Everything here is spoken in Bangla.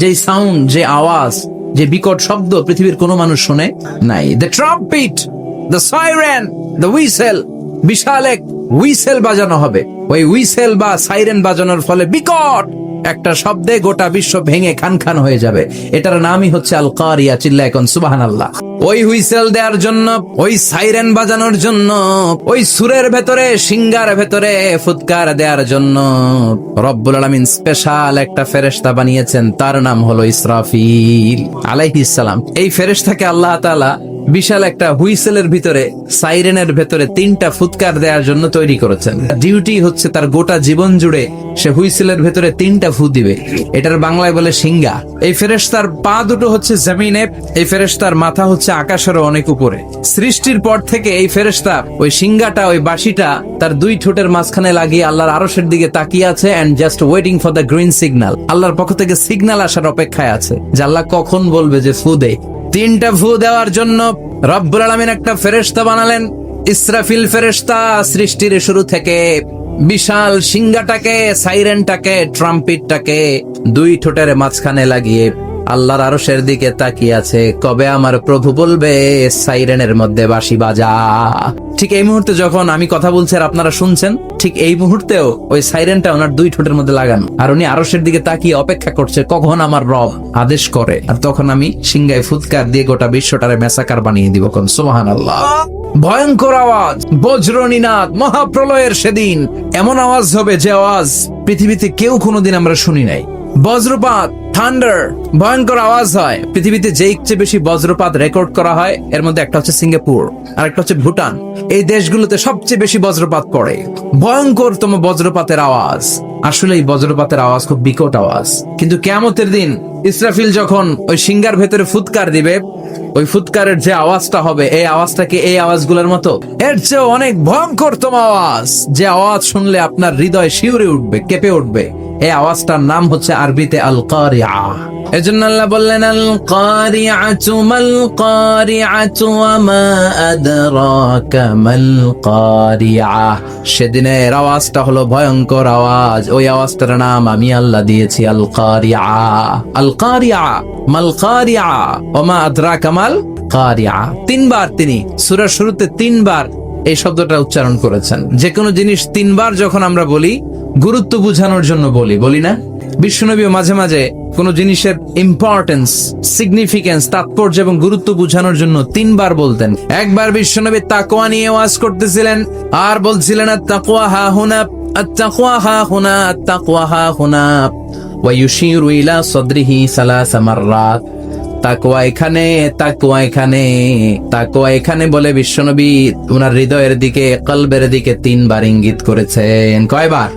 যে সাউন্ড যে আওয়াজ, যে বিকট শব্দ পৃথিবীর কোনো মানুষ শুনে নাই। The trumpet the siren the whistle বিশাল এক হুইসেল বাজানো হবে। ওই উইসেল বা সাইরেন বাজানোর ফলে বিকট একটা শব্দে গোটা বিশ্ব ভেঙে খান খান হয়ে যাবে। এটার নামই হচ্ছে আল কারিয়া চিল্লা এখন সুবাহান আল্লাহ ওই হুইসেল দেওয়ার জন্য, ওই সাইরেন বাজানোর জন্য, ওই সুরের ভেতরে, সিঙ্গার ভেতরে ফুৎকার দেওয়ার জন্য। রব্বুল আলমিন স্পেশাল একটা ফেরেস্তা বানিয়েছেন, তার নাম হলো ইসরাফিল আলাইহিস সালাম। এই ফেরেস্তাকে আল্লাহ তাআলা বিশাল একটা হুইসেলের ভিতরে, সাইরেনের ভেতরে তিনটা ফুৎকার দেওয়ার জন্য তৈরি করেছেন। ডিউটি হচ্ছে তার গোটা জীবন জুড়ে সে হুইসেলের ভেতরে তিনটা ফু দিবে। এটার বাংলায় বলে সিঙ্গা এই ফেরেশতার পা দুটো হচ্ছে জমিনে, এই ফেরেশতার মাথা হচ্ছে আকাশেরও অনেক উপরে। সৃষ্টির পর থেকে এই ফেরেশতা, ওই সিঙ্গাটা ওই বাঁশিটা তার দুই ঠোঁটের মাঝখানে লাগিয়ে আল্লাহর আরশের দিকে তাকিয়ে আছে and just waiting for the green signal আল্লাহর পক্ষ থেকে সিগন্যাল আসার অপেক্ষায় আছে, যে আল্লাহ কখন বলবে যে ফু দে। তিনটা ভূ দেওয়ার জন্য রব্বুল আলমিন একটা ফেরেস্তা বানালেন। ইসরাফিল ফেরেস্তা সৃষ্টির শুরু থেকে বিশাল সিংহাটাকে, সাইরেনটাকে, ট্রাম্পিটটাকে দুই ঠোঁটের মাঝখানে লাগিয়ে আল্লাহর আরশের দিকে তাকিয়ে আছে। কবে আমার প্রভু বলবে, সাইরেনের মধ্যে বাঁশি বাজা। ঠিক এই মুহূর্তে যখন আমি কথা বলছি আর আপনারা শুনছেন, ঠিক এই মুহূর্তেও ওই সাইরেনটা ওনার দুই ঠোঁটের মধ্যে লাগানো। আর উনি আরশের দিকে তাকিয়ে অপেক্ষা করছে, কখন আমার রব আদেশ করে। আর তখন আমি সিংগায় ফুৎকার দিয়ে গোটা বিশ্বটারে মেসাকার বানিয়ে দিব কোন সোহান আল্লাহ ভয়ঙ্কর আওয়াজ বজ্রনীনাদ মহাপ্রলয়ের সেদিন। এমন আওয়াজ হবে যে আওয়াজ পৃথিবীতে কেউ কোনোদিন আমরা শুনি নাই। বজ্রপাত থান্ডার ভয়ঙ্কর আওয়াজ হয়। পৃথিবীতে যেই চেয়ে বেশি বজ্রপাত রেকর্ড করা হয়, এর মধ্যে একটা হচ্ছে সিঙ্গাপুর, আর একটা হচ্ছে ভুটান। এই দেশগুলোতে সবচেয়ে বেশি বজ্রপাত পড়ে। ভয়ঙ্করতম বজ্রপাতের আওয়াজ। আসলে এই বজ্রপাতের আওয়াজ খুব বিকট আওয়াজ। কিন্তু কেয়ামতের দিন ইসরাফিল যখন ওই সিঙ্গার ভেতরে ফুৎকার দিবে, ওই ফুৎকারের যে আওয়াজটা হবে, এই আওয়াজটাকে এই আওয়াজগুলোর মতো? এর চেয়ে অনেক ভয়ঙ্করতম আওয়াজ। যে আওয়াজ শুনলে আপনার হৃদয় শিউরে উঠবে, কেঁপে উঠবে। এই আওয়াজটার নাম হচ্ছে আরবিতে আল কারিয়া এজন্য আল্লাহ বললেন আল কারিআতু মাল কারিআতু ওয়া মা সেদিনের আওয়াজটা হলো ভয়ঙ্কর আওয়াজ। ওই আওয়াজটার নাম আমি আল্লাহ দিয়েছি আল কারিআ আল কারিআ মাল কারিআ ওয়া মা আদরাকা মাল কারিআ তিনবার তিনি, সূরার শুরুতে তিনবার এই শব্দটা উচ্চারণ করেছেন। যে কোনো জিনিস তিনবার যখন আমরা বলি গুরুত্ব বোঝানোর জন্য বলি বলি না? বিশ্বনবী মাঝে মাঝে কোনো জিনিসের ইম্পর্টেন্স সিগনিফিকেন্স তাৎপর্য এবং গুরুত্ব বোঝানোর জন্য তিনবার বলতেন। একবার বিশ্বনবী তাকোয়া নিয়ে ওয়াজ করতেছিলেন, আর বলছিলেন তাকোয়া হা হুনা তাকোয়া হা হুনা তাকোয়া হা হুনা তাকোয়া এখানে তাকোয়া এখানে তাকোয়া এখানে বলে বিশ্বনবী উনার হৃদয়ের দিকে, কলবের দিকে তিনবার ইঙ্গিত করেছেন। কয়বার?